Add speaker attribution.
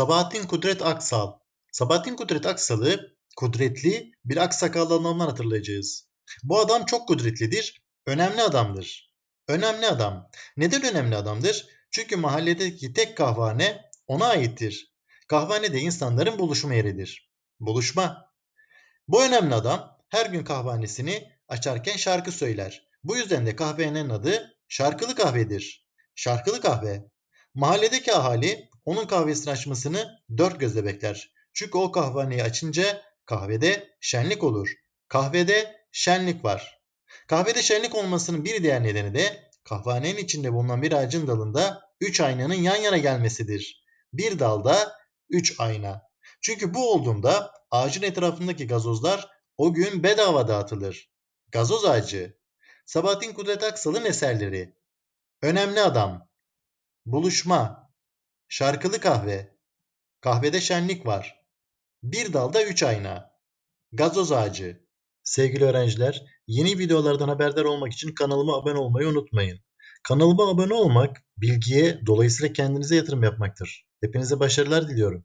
Speaker 1: Sabahattin Kudret Aksal. Sabahattin Kudret Aksal'ı kudretli bir aksakallı adamdan hatırlayacağız. Bu adam çok kudretlidir, önemli adamdır. Önemli adam. Neden önemli adamdır? Çünkü mahalledeki tek kahvehane ona aittir. Kahvehane de insanların buluşma yeridir. Buluşma. Bu önemli adam her gün kahvehanesini açarken şarkı söyler. Bu yüzden de kahvehanenin adı şarkılı kahvedir. Şarkılı kahve. Mahalledeki ahali onun kahvesini açmasını dört gözle bekler. Çünkü o kahvehaneyi açınca kahvede şenlik olur. Kahvede şenlik var. Kahvede şenlik olmasının bir diğer nedeni de kahvehanenin içinde bulunan bir ağacın dalında üç aynanın yan yana gelmesidir. Bir dalda üç ayna. Çünkü bu olduğunda ağacın etrafındaki gazozlar o gün bedava dağıtılır. Gazoz ağacı. Sabahattin Kudret Aksal'ın eserleri. Önemli adam. Buluşma. Şarkılı kahve. Kahvede şenlik var. Bir dalda üç ayna. Gazoz ağacı. Sevgili öğrenciler, yeni videolardan haberdar olmak için kanalıma abone olmayı unutmayın. Kanalıma abone olmak, bilgiye, dolayısıyla kendinize yatırım yapmaktır. Hepinize başarılar diliyorum.